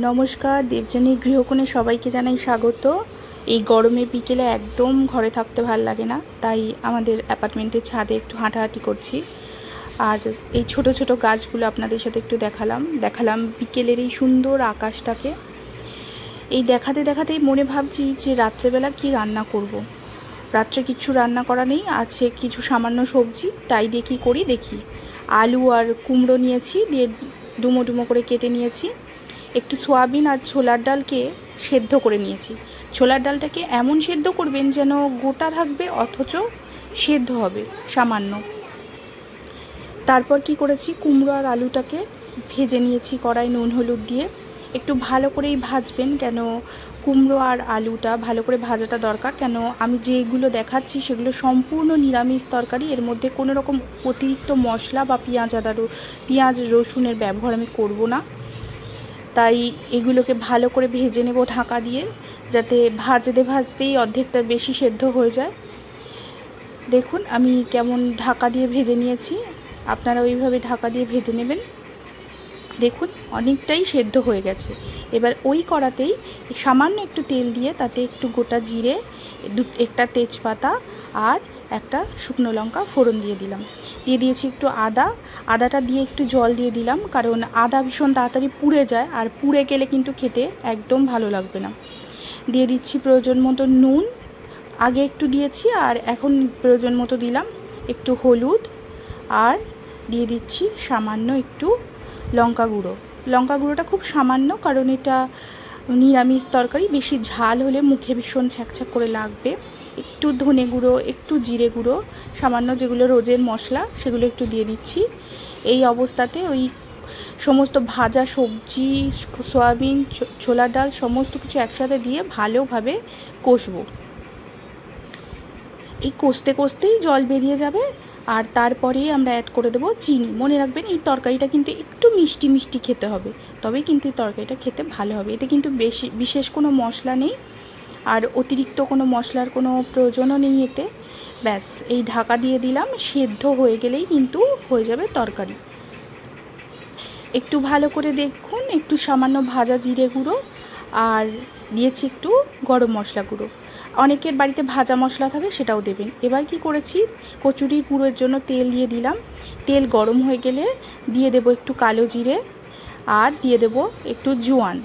নমস্কার, দেবযানী গৃহকোণে সবাইকে জানাই স্বাগত। এই গরমে বিকেলে একদম ঘরে থাকতে ভালো লাগে না, তাই আমাদের অ্যাপার্টমেন্টের ছাদে একটু হাঁটাহাঁটি করছি। আর এই ছোট ছোট গাছগুলো আপনাদের সাথে একটু দেখালাম। দেখালাম বিকেলের এই সুন্দর আকাশটাকে। এই দেখাতে দেখাতেই মনে ভাবছি যে রাত্রেবেলা কি রান্না করব। রাত্রে কিছু রান্না করা নেই, আছে কিছু সামান্য সবজি, তাই দেখি করি, দেখি। আলু আর কুমড়ো নিয়েছি, দিয়ে ডুমো ডুমো করে কেটে নিয়েছি। একটু সোয়াবিন আর ছোলার ডালকে সেদ্ধ করে নিয়েছি। ছোলার ডালটাকে এমন সেদ্ধ করবেন যেন গোটা থাকবে, অথচ সেদ্ধ হবে, সামান্য। তারপর কি করেছি? কুমড়ো আর আলুটাকে ভেজে নিয়েছি কড়াই নুন হলুদ দিয়ে। একটু ভালো করেই ভাজবেন কেন কুমড়ো আর আলুটা, ভালো করে ভাজাটা দরকার। কেন আমি যেগুলো দেখাচ্ছি সেগুলো সম্পূর্ণ নিরামিষ তরকারি। এর মধ্যে কোনো রকম অতিরিক্ত মশলা বা পেঁয়াজ আদা পেঁয়াজ রসুনের ব্যবহার আমি করব না। তাই এগুলোকে ভালো করে ভেজে নেব ঢাকা দিয়ে, যাতে ভাজতে ভাজতেই অর্ধেকটা বেশি সেদ্ধ হয়ে যায়। দেখুন, আমি কেমন ঢাকা দিয়ে ভেজে নিয়েছি। আপনারা ওইভাবে ঢাকা দিয়ে ভেজে নেবেন। দেখুন, অনেকটাই সেদ্ধ হয়ে গেছে। এবার ওই কড়াতেই সামান্য একটু তেল দিয়ে তাতে একটু গোটা জিরে, দু, একটা তেজপাতা আর একটা শুকনো লঙ্কা ফোড়ন দিয়ে দিলাম। দিয়ে দিয়েছি একটু আদা। আদাটা দিয়ে একটু জল দিয়ে দিলাম, কারণ আদা ভীষণ তাড়াতাড়ি পুড়ে যায় আর পুড়ে গেলে কিন্তু খেতে একদম ভালো লাগবে না। দিয়ে দিচ্ছি প্রয়োজন মতো নুন, আগে একটু দিয়েছি আর এখন প্রয়োজন মতো দিলাম একটু হলুদ আর দিয়ে দিচ্ছি সামান্য একটু লঙ্কা গুঁড়ো। লঙ্কা গুঁড়োটা খুব সামান্য, কারণ এটা নিরামিষ তরকারি, বেশি ঝাল হলে মুখে ভীষণ ছ্যাঁকছ্যাক করে লাগবে। একটু ধনে গুঁড়ো, একটু জিরে গুঁড়ো, সামান্য যেগুলো রোজের মশলা সেগুলো একটু দিয়ে দিচ্ছি। এই অবস্থাতে ওই সমস্ত ভাজা সবজি, সয়াবিন, ছো- ছোলার ডাল সমস্ত কিছু একসাথে দিয়ে ভালোভাবে কষবো। এই কষতে কষতেই জল বেরিয়ে যাবে আর তারপরেই আমরা অ্যাড করে দেবো চিনি। মনে রাখবেন এই তরকারিটা কিন্তু একটু মিষ্টি মিষ্টি খেতে হবে, তবেই কিন্তু এই তরকারিটা খেতে ভালো হবে। এতে কিন্তু বেশি, বিশেষ কোনো মশলা নেই। আর অতিরিক্ত কোনো মশলার কোনো প্রয়োজনও নেই এতে। ব্যাস, এই ঢাকা দিয়ে দিলাম, সেদ্ধ হয়ে গেলেই কিন্তু হয়ে যাবে তরকারি। একটু ভালো করে দেখুন, একটু সামান্য ভাজা জিরে গুঁড়ো আর দিয়েছি একটু গরম মশলা গুঁড়ো। অনেকের বাড়িতে ভাজা মশলা থাকে সেটাও দেবেন। এবার কি করেছি, কচুরির পুরোর জন্য তেল দিয়ে দিলাম। তেল গরম হয়ে গেলে দিয়ে দেবো একটু কালো জিরে আর দিয়ে দেবো একটু জোয়ান।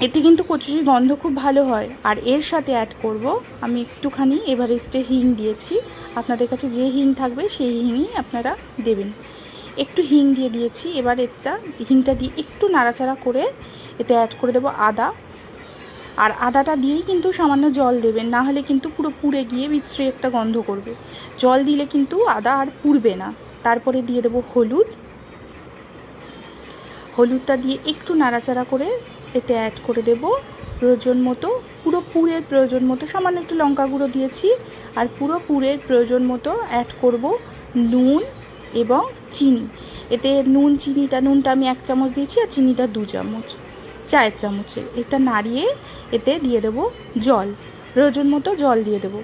এতে কিন্তু কচুরির গন্ধ খুব ভালো হয়। আর এর সাথে অ্যাড করব, আমি একটুখানি এভারেস্টের হিং দিয়েছি। আপনাদের কাছে যে হিং থাকবে সেই হিংই আপনারা দেবেন। একটু হিং দিয়ে দিয়েছি, এবার এটা হিংটা দিয়ে একটু নাড়াচাড়া করে এতে অ্যাড করে দেবো আদা। আর আদাটা দিয়েই কিন্তু সামান্য জল দেবেন, না হলে কিন্তু পুরো পুড়ে গিয়ে বিশ্রী একটা গন্ধ করবে। জল দিলে কিন্তু আদা আর পুড়বে না। তারপরে দিয়ে দেবো হলুদ। হলুদটা দিয়ে একটু নাড়াচাড়া করে এতে অ্যাড করে দেব প্রয়োজন মতো, পুরো পুরের প্রয়োজন মতো, সামান্য একটু লঙ্কা গুঁড়ো দিয়েছি, আর পুরো পুরের প্রয়োজন মতো অ্যাড করব নুন এবং চিনি। এতে নুন, চিনিটা, নুনটা আমি এক চামচ দিয়েছি আর চিনিটা দু চামচ, চায়ের চামচে। এটা নাড়িয়ে এতে দিয়ে দেব জল, প্রয়োজন মতো জল দিয়ে দেব।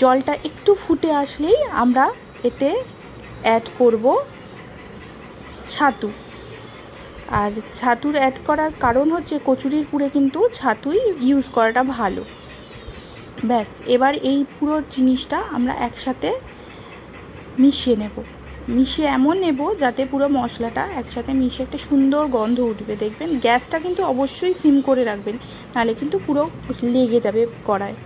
জলটা একটু ফুটে আসলেই আমরা এতে অ্যাড করব ছাতু আর ছাতুর অ্যাড করার কারণ হচ্ছে কচুরির পুরে কিন্তু ছাতুই ইউজ করাটা ভালো। ব্যাস, এবার এই পুরো জিনিসটা আমরা একসাথে মিশিয়ে নেব। মিশিয়ে এমন নেব যাতে পুরো মশলাটা একসাথে মিশে একটা সুন্দর গন্ধ উঠবে, দেখবেন? গ্যাসটা কিন্তু অবশ্যই সিম করে রাখবেন নাহলে কিন্তু পুরো লেগে যাবে কড়ায়।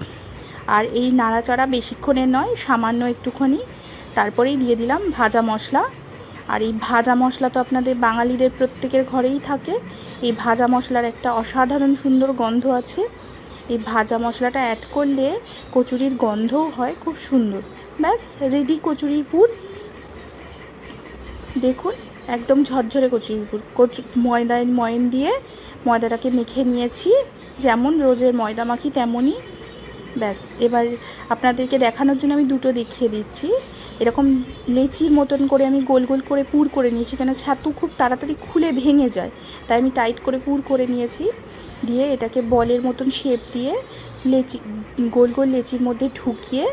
আর এই নাড়াচাড়া বেশিক্ষণের নয়, সামান্য একটুখানি। তারপরেই দিয়ে দিলাম ভাজা মশলা। আর এই ভাজা মশলা তো আপনাদের বাঙালিদের প্রত্যেকের ঘরেই থাকে। এই ভাজা মশলার একটা অসাধারণ সুন্দর গন্ধ আছে। এই ভাজা মশলাটা অ্যাড করলে কচুরির গন্ধও হয়, খুব সুন্দর। ব্যাস রেডি কচুরির পুর। দেখুন, একদম ঝরঝরে কচুরির পুর। কচু, ময়দায় ময়ন দিয়ে ময়দাটাকে মেখে নিয়েছি। যেমন রোজের ময়দা মাখি তেমনই। ব্যাস, এবার আপনাদেরকে দেখানোর জন্য আমি দুটো দেখিয়ে দিচ্ছি। এরকম লেচির মতন করে আমি গোল গোল করে পুর করে নিয়েছি কেন ছাতু খুব তাড়াতাড়ি খুলে ভেঙে যায়, তাই আমি টাইট করে পুর করে নিয়েছি। দিয়ে এটাকে বলের মতন শেপ দিয়ে লেচি, গোল গোল লেচির মধ্যে ঢুকিয়ে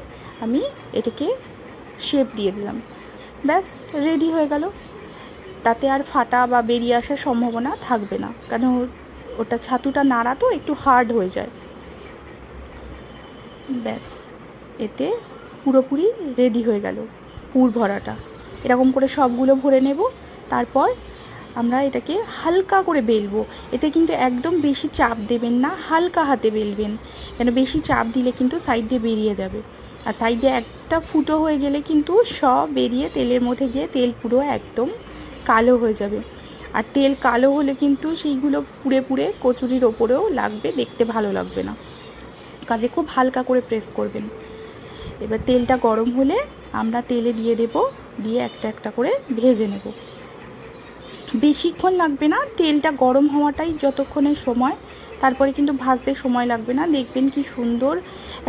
আমি এটাকে শেপ দিয়ে দিলাম। ব্যাস রেডি হয়ে গেল। তাতে আর ফাটা বা বেরিয়ে আসার সম্ভাবনা থাকবে না কেন ওটা ছাতুটা নাড়া তো একটু হার্ড হয়ে যায়। ব্যাস, এতে পুরোপুরি রেডি হয়ে গেল পুর ভরাটা। এরকম করে সবগুলো ভরে নেব, তারপর আমরা এটাকে হালকা করে বেলবো। এতে কিন্তু একদম বেশি চাপ দেবেন না, হালকা হাতে বেলবেন। কেন বেশি চাপ দিলে কিন্তু সাইড দিয়ে বেরিয়ে যাবে। আর সাইড দিয়ে একটা ফুটো হয়ে গেলে কিন্তু সব বেরিয়ে তেলের মধ্যে গিয়ে তেল পুরো একদম কালো হয়ে যাবে। আর তেল কালো হলে কিন্তু সেইগুলো পুড়ে পুড়ে কচুরির ওপরেও লাগবে, দেখতে ভালো লাগবে না। কাজে খুব হালকা করে প্রেস করবেন। এবার তেলটা গরম হলে আমরা তেলে দিয়ে দেব, দিয়ে একটা একটা করে ভেজে নেব। বেশিক্ষণ লাগবে না, তেলটা গরম হওয়াটাই যতক্ষণের সময়, তারপরে কিন্তু ভাজতে সময় লাগবে না। দেখবেন কি সুন্দর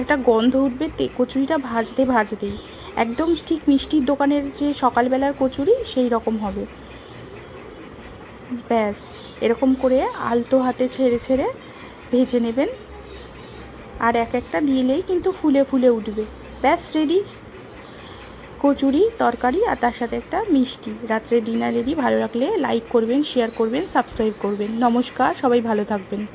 একটা গন্ধ উঠবে, তে কচুরিটা ভাজতে ভাজতেই। একদম ঠিক মিষ্টির দোকানের যে সকালবেলার কচুরি, সেই রকম হবে। ব্যাস, এরকম করে আলতো হাতে ছেড়ে ছেড়ে ভেজে নেবেন। আর এক একটা দিলেই কিন্তু ফুলে ফুলে উঠবে। ব্যাস রেডি কচুরি, তরকারি আর তার সাথে একটা মিষ্টি। রাত্রে ডিনার রেডি ভালো লাগলে লাইক করবেন শেয়ার করবেন সাবস্ক্রাইব করবেন। নমস্কার, সবাই ভালো থাকবেন।